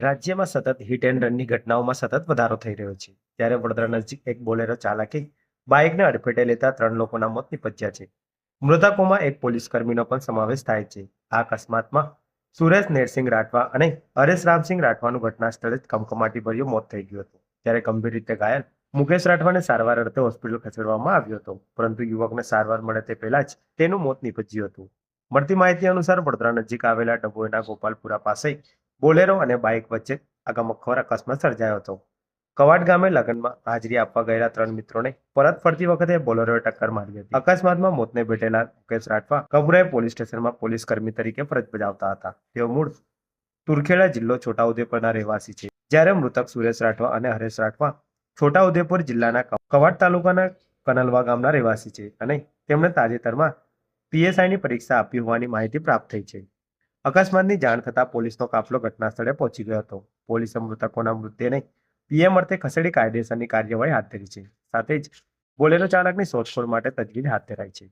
રાજ્યમાં સતત hit and રનની ઘટનાઓમાં સતત વધારો થઈ રહ્યો છે. ત્યારે વડોદરા નજીક એક બોલેરો ચાલકે બાઇકને અડફેટે લેતા ત્રણ લોકોના મોત નિપજ્યા છે. મૃતકોમાં એક પોલીસ કર્મીનો પણ સમાવેશ થાય છે. આ અકસ્માતમાં સુરેશ નેરસિંહ રાઠવા અને હરેશ રામસિંહ રાઠવાનું ઘટના સ્થળે જ કમકમાટી ભર્યું મોત થઈ ગયું હતું. ત્યારે ગંભીર રીતે ઘાયલ મુકેશ રાઠવાને સારવાર અર્થે હોસ્પિટલ ખસેડવામાં આવ્યો હતો. પરંતુ યુવકને સારવાર મળે તે પહેલા જ તેનું મોત નીપજ્યું હતું. મળતી માહિતી અનુસાર વડોદરા નજીક આવેલા ડભોઈના ગોપાલપુરા પાસે બોલેરો અને બાઇક વચ્ચે અગમખોર અકસ્માત સર્જાયો હતો. કવાડ ગામે લગ્નમાં હાજરી આપવા ગયેલા ત્રણ મિત્રોને પરત ફરતી વખતે બોલેરોએ ટક્કર મારી હતી. અકસ્માતમાં મોતને ભેટેલા મુકેશ રાઠવા કબુરાએ પોલીસ સ્ટેશનમાં પોલીસ કર્મી તરીકે ફરજ બજાવતા હતા. તેઓ મૂળ તુરખેડા જિલ્લો છોટાઉદેપુરના રહેવાસી છે. જ્યારે મૃતક સુરેશ રાઠવા અને હરેશ રાઠવા છોટાઉદેપુર જિલ્લાના કવાડ તાલુકાના કનલવા ગામના રહેવાસી છે અને તેમણે તાજેતરમાં પીએસઆઈની પરીક્ષા આપી હોવાની માહિતી પ્રાપ્ત થઈ છે. અકસ્માતની જાણ થતાં પોલીસનો કાફલો ઘટના સ્થળે પહોંચી ગયો હતો. પોલીસે મૃતકોના મૃતદેહને પીએમ અર્થે ખસેડી કાયદેસરની કાર્યવાહી હાથ ધરી છે. સાથે જ બોલેરો ચાલકની શોધખોળ માટે તજવીજ હાથ ધરાઈ છે.